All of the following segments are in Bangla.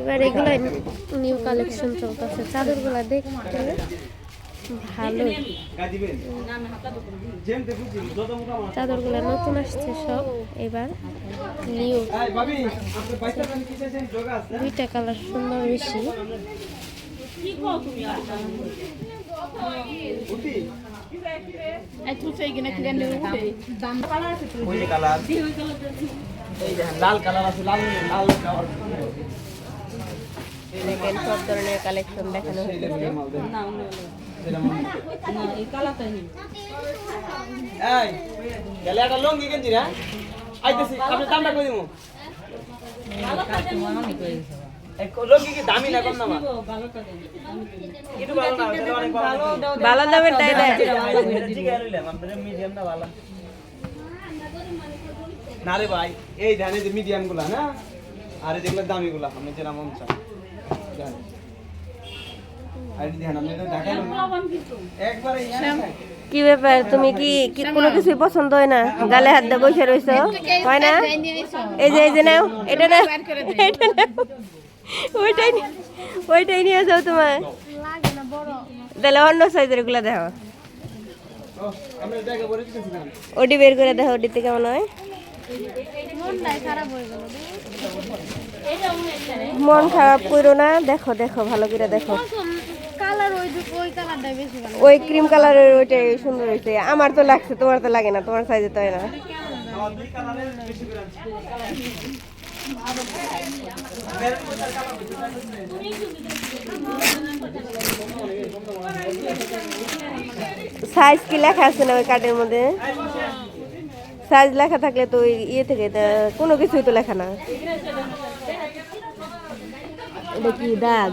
এবার এগুলো নিউ কালেকশন চলতেছে। চাদরগুলো দেখতে ভালো। চাদরগুলো নতুন আসছে সব। এবার নিউ দুইটা কালার সুন্দর বেশি। লাল কালার আছে লাল লাল কালার। দেখেন সব ধরনের কালেকশন দেখানো হয়েছে? ভালো দামের তাই না রে ভাই এই ধানে যে মিডিয়ামগুলা না আর যেগুলো দামি গুলা আপনি যেটা মন কি ব্যাপার? তুমি কি কি কোনো কিছুই পছন্দ হয় না? গালে হাত দিয়ে বসে রইছো? হয় না? এই যে এই যে নাও এটা নাও ওইটাই ওইটাই নিয়ে যাও তোমার। তাহলে অন্য সাইজেরগুলা দেখো। ওটি বের করে দেখো ওটিতে কেমন হয়? মন খারাপ করো না দেখো দেখো ভালো করে দেখো। ওই ক্রিম কালারের ওইটাই সুন্দর হয়েছে। আমার তো লাগছে তোমার তো লাগে না তোমার সাইজে তো না। সাইজ কি লেখা আছে না ওই কার্ডের মধ্যে? সাইজ লেখা থাকলে তো ওই ইয়ে থেকে তা- কোনো কিছুই তো লেখা না। এটা কি দাগ?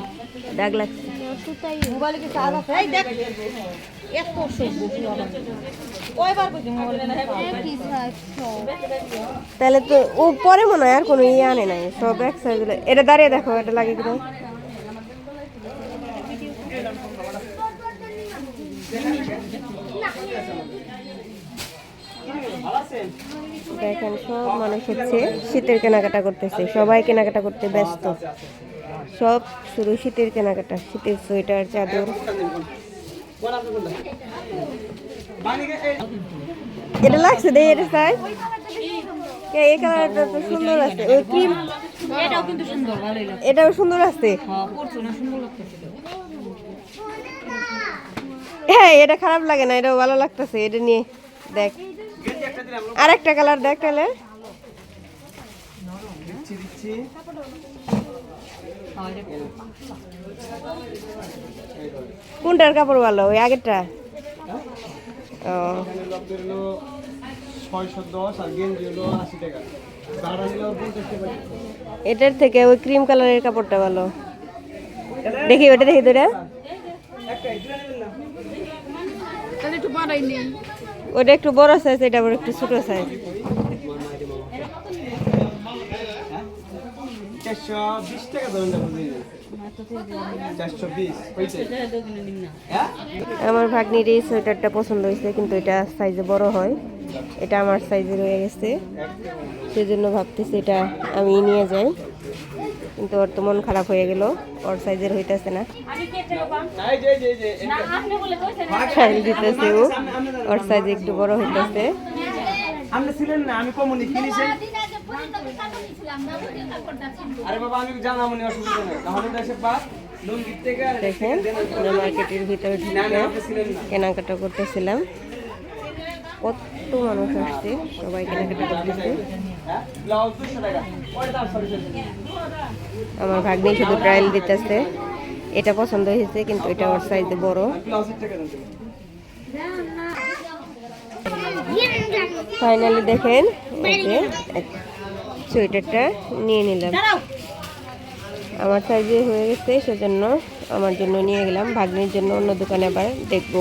দাগ লাগছে। তাহলে তো ও পরে মনে হয় আর কোনো ইয়ে আনে নাই সব এক সাইজ এটা দাঁড়িয়ে দেখো এটা লাগে কিনা দেখেন সব মানুষ হচ্ছে শীতের কেনাকাটা করতেছে। সবাই কেনাকাটা করতে ব্যস্ত। সব শুরু শীতের কেনাকাটা শীতের সোয়েটার চাদর। এটা লাগছে দে এটা এই কালারটা তো সুন্দর আছে। ওই ক্রিম এটাও কিন্তু সুন্দর ভালোই লাগে এটাও সুন্দর আছে? হ্যাঁ হ্যাঁ এটা খারাপ লাগে না এটাও ভালো লাগতেছে। এটা নিয়ে দেখ। আর একটা কালার দেখ তাহলে। কোনটার কাপড় ভালো? ওই আগেরটা? ও। এটার থেকে ওই ক্রিম কালারের কাপড়টা ভালো। দেখি ওটা দেখি তো এটা একটা এটা নেবেন না তাহলে একটু বাড়াই নেই। ওটা একটু বড় সাইজ এটা আবার একটু ছোট সাইজ হ্যাঁ? আমার ভাগ্নির এই সোয়েটারটা পছন্দ হয়েছে কিন্তু এটা সাইজে বড় হয়। এটা আমার সাইজে রয়ে গেছে। সেই জন্য ভাবতেছি এটা আমি নিয়ে যাই। কিন্তু ওর তো মন খারাপ হয়ে গেল ওর সাইজের হইতেছে না। ট্রায়াল দিতেছে ও ওর সাইজ একটু বড় হইতেছে। আপনি ছিলেন না আমি কমনি কিনেছেন আরে বাবা আমি জানাব না অসুবিধা নেই। তাহলে দেশে বাদ দেখেন মার্কেটের ভিতরে না না ঢুকে আপনি ছিলেন না। কেনাকাটা করতেছিলাম। কত মানুষ আসছে সবাই কেনাকাটা করতেছে। হ্যাঁ? আমার ভাগ্নি শুধু ট্রায়াল দিতেছে। এটা পছন্দ হয়েছে কিন্তু এটা ওর সাইজে বড়। ফাইনালি দেখেন সোয়েটারটা নিয়ে নিলাম। আমার সাইজে হয়ে গেছে সেজন্য আমার জন্য নিয়ে গেলাম। ভাগ্নির জন্য অন্য দোকানে আবার দেখব।